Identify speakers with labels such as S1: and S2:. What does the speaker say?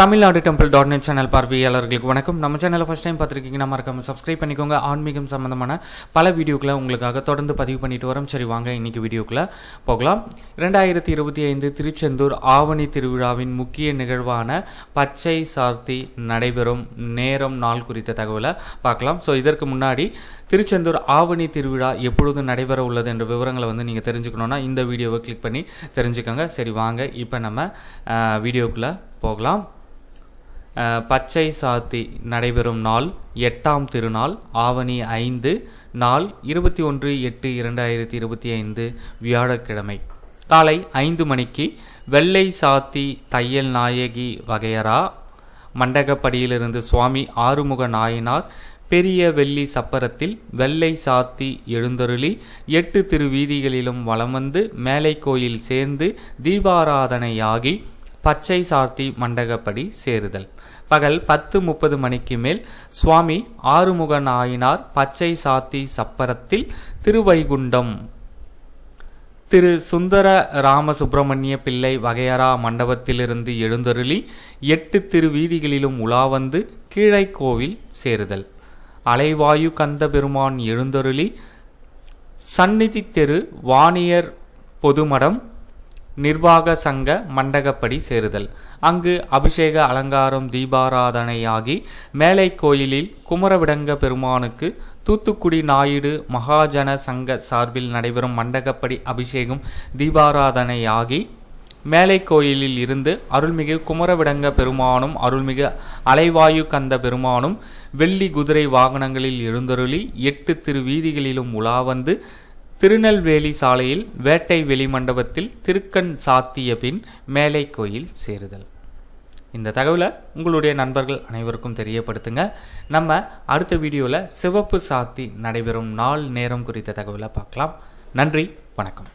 S1: Tamil Nadu temple dot net channel பார்வையாளர்களுக்கு வணக்கம். நம்ம சேனலை ஃபஸ்ட் டைம் பார்த்துருக்கீங்கன்னா மறக்காம சப்ஸ்கிரைப் பண்ணிக்கோங்க. ஆன்மீகம் சம்மந்தமான பல வீடியோக்களை உங்களுக்காக தொடர்ந்து பதிவு பண்ணிட்டு வரோம். சரி வாங்க இன்னைக்கு வீடியோக்குள்ளே போகலாம். ரெண்டாயிரத்தி இருபத்தி ஐந்து திருச்செந்தூர் ஆவணி திருவிழாவின் முக்கிய நிகழ்வான பச்சை சார்த்தி நடைபெறும் நேரம் நாள் குறித்த தகவலை பார்க்கலாம். ஸோ இதற்கு முன்னாடி திருச்செந்தூர் ஆவணி திருவிழா எப்பொழுது நடைபெற உள்ளது என்ற விவரங்களை வந்து நீங்கள் தெரிஞ்சுக்கணுன்னா இந்த வீடியோவை கிளிக் பண்ணி தெரிஞ்சுக்கோங்க. சரி வாங்க இப்போ நம்ம வீடியோக்குள்ளே போகலாம். பச்சை சாத்தி நடைபெறும் நாள் எட்டாம் திருநாள் ஆவணி ஐந்து நாள் இருபத்தி ஒன்று எட்டு இரண்டாயிரத்தி இருபத்தி ஐந்து வியாழக்கிழமை. காலை ஐந்து மணிக்கு வெள்ளை சாத்தி தையல் நாயகி வகையரா மண்டகப்படியிலிருந்து சுவாமி ஆறுமுக நாயனார் பெரிய வெள்ளி சப்பரத்தில் வெள்ளை சாத்தி எழுந்தருளி எட்டு திருவீதிகளிலும் வலம் வந்து மேலை கோயில் சேர்ந்து தீபாராதனையாகி பச்சை சார்த்தி மண்டகப்படி சேருதல். பகல் பத்து முப்பது மணிக்கு மேல் சுவாமி ஆறுமுக நாயனார் பச்சை சாத்தி சப்பரத்தில் திருவைகுண்டம். திரு சுந்தர ராமசுப்பிரமணிய பிள்ளை வகையறா மண்டபத்திலிருந்து எழுந்தருளி எட்டு திருவீதிகளிலும் உலா வந்து கீழைக்கோவில் சேருதல். அலைவாயு கந்த பெருமான் எழுந்தருளி சந்நிதி தெரு வாணியர் பொதுமடம் நிர்வாக சங்க மண்டகப்படி சேருதல். அங்கு அபிஷேக அலங்காரம் தீபாராதனையாகி மேலை கோயிலில் குமரவிடங்க பெருமானுக்கு தூத்துக்குடி நாயுடு மகாஜன சங்க சார்பில் நடைபெறும் மண்டகப்படி அபிஷேகம் தீபாராதனையாகி மேலை கோயிலில் இருந்து அருள்மிகு குமரவிடங்க பெருமானும் அருள்மிகு அலைவாயு கந்த பெருமானும் வெள்ளி குதிரை வாகனங்களில் எழுந்தருளி எட்டு திருவீதிகளிலும் உலா வந்து திருநெல்வேலி சாலையில் வேட்டை வெளி மண்டபத்தில் திருக்கண் சாத்திய பின் மேலை கோயில் சேருதல். இந்த தகவலை உங்களுடைய நண்பர்கள் அனைவருக்கும் தெரியப்படுத்துங்க. நம்ம அடுத்த வீடியோவில் சிவப்பு சாத்தி நடைபெறும் நாள் நேரம் குறித்த தகவலை பார்க்கலாம். நன்றி வணக்கம்.